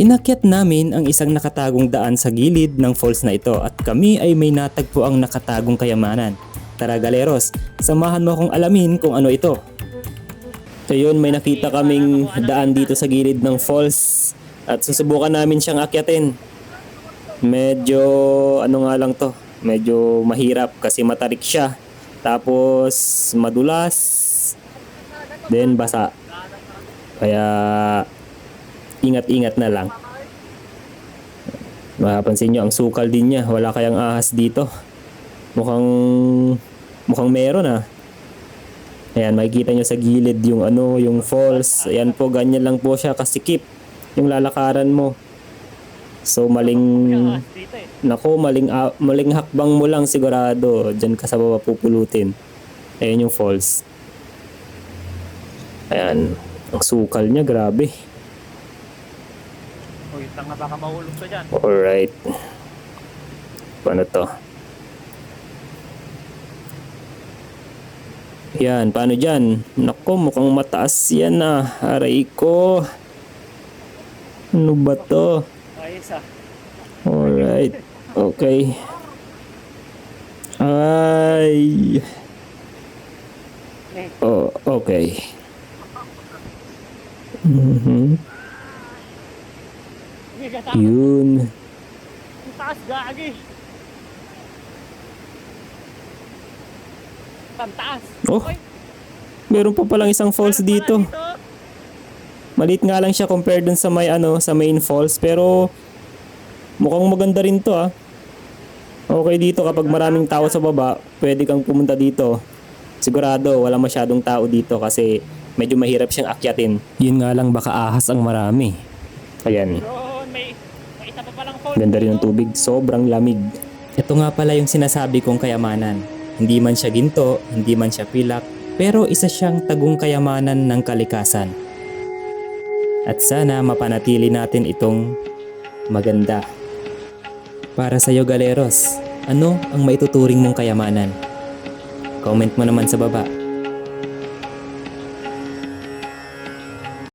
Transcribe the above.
Inakyat namin ang isang nakatagong daan sa gilid ng falls na ito at kami ay may natagpo ang nakatagong kayamanan. Tara galeros, samahan mo akong alamin kung ano ito. So yun, may nakita kaming daan dito sa gilid ng falls at susubukan namin siyang akyatin. Medyo ano nga lang to, medyo mahirap kasi matarik siya. Tapos madulas, then basa. Kaya ingat-ingat na lang. Mapapansin nyo, ang sukal din niya. Wala kayang ahas dito. Mukhang, mukhang meron ah. Ayan, makikita nyo sa gilid yung ano, yung falls. Ayan po, ganyan lang po siya kasikip yung lalakaran mo. So maling, nako, maling, ah, maling hakbang mo lang sigurado. Diyan ka sa baba pupulutin. Ayan yung falls. Ayan, ang sukal niya, grabe. Uy, tanga baka mahulog ka dyan. Alright. Paano to? Yan, paano dyan? Nako, mukhang mataas yan ah. Aray ko. Ano ba to? Ayos ah. Alright. Okay. Ay. Eh, Oh, okay. Mhm. Yun. Taas, gagi. Ang taas. Oh, meron pa palang isang falls dito. Maliit nga lang siya compared dun sa may ano, sa main falls pero mukhang maganda rin to ah. Okay dito kapag maraming tao sa baba, pwede kang pumunta dito. Sigurado wala masyadong tao dito kasi medyo mahirap siyang akyatin. Yun nga lang baka ahas ang marami. Ayan, isa pa palang fall. ganda rin ng tubig, sobrang lamig. Ito nga pala yung sinasabi kong kayamanan. Hindi man siya ginto, hindi man siya pilak, pero isa siyang tagong kayamanan ng kalikasan. At sana mapanatili natin itong maganda. Para sa iyo galeros, ano ang maituturing mong kayamanan? Comment mo naman sa baba.